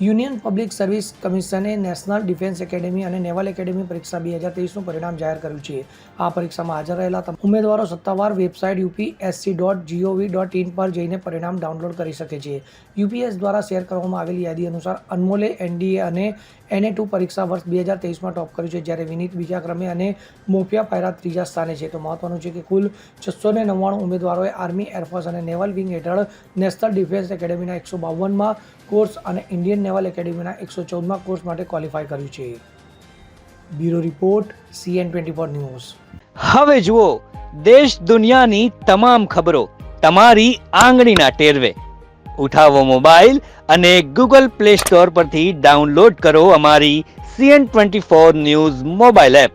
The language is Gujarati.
યુનિયન પબ્લિક સર્વિસ કમિશને નેશનલ ડિફેન્સ એકેડેમી અને નેવલ એકેડેમી પરીક્ષા બે હજાર તેવીસનું પરિણામ જાહેર કર્યું છે. આ પરીક્ષામાં હાજર રહેલા ઉમેદવારો સત્તાવાર website UPSC dot GOV dot in પર જઈને પરિણામ ડાઉનલોડ કરી શકે છે. યુપીએસ દ્વારા શેર કરવામાં આવેલી યાદી અનુસાર અનમોલે એનડીએ અને એનએ ટુ પરીક્ષા વર્ષ બે હજાર તેવીસમાં ટોપ કર્યું છે. જ્યારે વિનીત બીજા ક્રમે અને મોફિયા પાયરા ત્રીજા સ્થાને છે. તો મહત્વનું છે કે કુલ છસો ને નવ્વાણું ઉમેદવારોએ આર્મી એરફોર્સ અને નેવલ વિંગ હેઠળ નેશનલ ડિફેન્સ એકેડેમીના એકસો બાવનમાં કોર્સ અને ઇન્ડિયન નેવલ એકેડેમીના એકસો ચૌદમાં કોર્સ માટે ક્વોલિફાય કર્યું છે. Bureau report, CN twenty four news. હવે જુઓ, દેશ દુનિયાની તમામ ખબરો તમારી આંગળીના ટેરવે. ઉઠાવો મોબાઈલ અને ગૂગલ પ્લે સ્ટોર પરથી ડાઉનલોડ કરો અમારી CN twenty four news mobile app.